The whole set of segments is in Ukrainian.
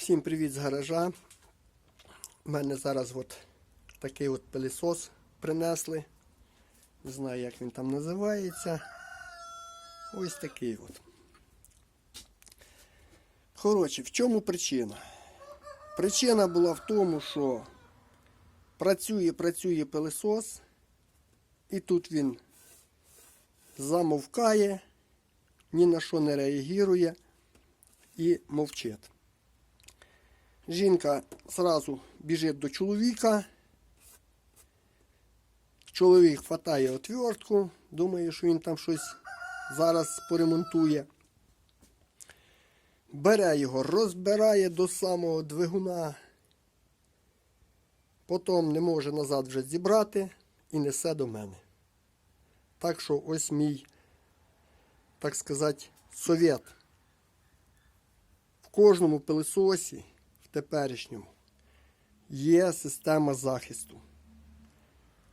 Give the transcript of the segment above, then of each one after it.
Всім привіт з гаража. У мене зараз от такий от пилісос принесли. Не знаю, як він там називається. Ось такий от. Коротше, в чому причина? Причина була в тому, що працює, працює пилисос, і тут він замовкає, ні на що не реагує і мовчить. Жінка зразу біжить до чоловіка. Чоловік хватає отвертку, думає, що він там щось зараз поремонтує. Бере його, розбирає до самого двигуна. Потім не може назад вже зібрати і несе до мене. Так що ось мій, так сказати, совет. В кожному пилисосі, теперішньому, є система захисту.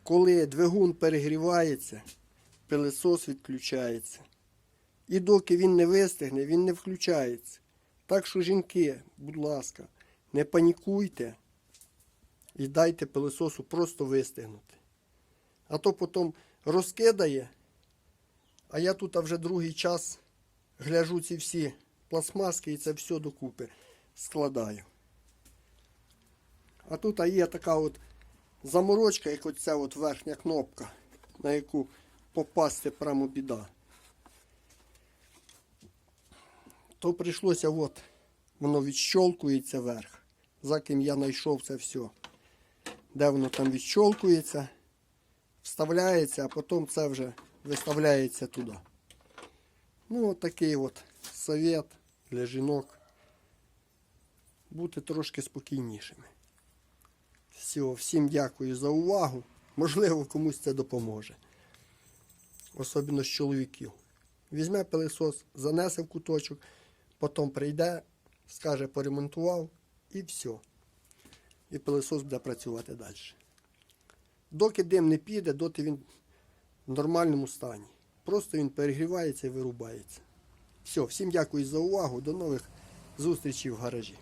Коли двигун перегрівається, пилисос відключається. І доки він не вистигне, він не включається. Так що, жінки, будь ласка, не панікуйте і дайте пилисосу просто вистигнути. А то потім розкидає, а я тут вже другий час гляжу ці всі пластмаски і це все докупи складаю. А тут є така от заморочка, як оця от верхня кнопка, на яку попасти прямо біда. То прийшлося от, воно відщолкується вверх. За ким я знайшов це все. Де воно там відщолкується, вставляється, а потім це вже виставляється туди. Ну, от такий от совет для жінок. Бути трошки спокійнішими. Все, всім дякую за увагу. Можливо, комусь це допоможе. Особливо з чоловіків. Візьме пилисос, занесе в куточок, потім прийде, скаже, поремонтував і все. І пилисос буде працювати далі. Доки дим не піде, доти він в нормальному стані. Просто він перегрівається і вирубається. Все, всім дякую за увагу. До нових зустрічей в гаражі.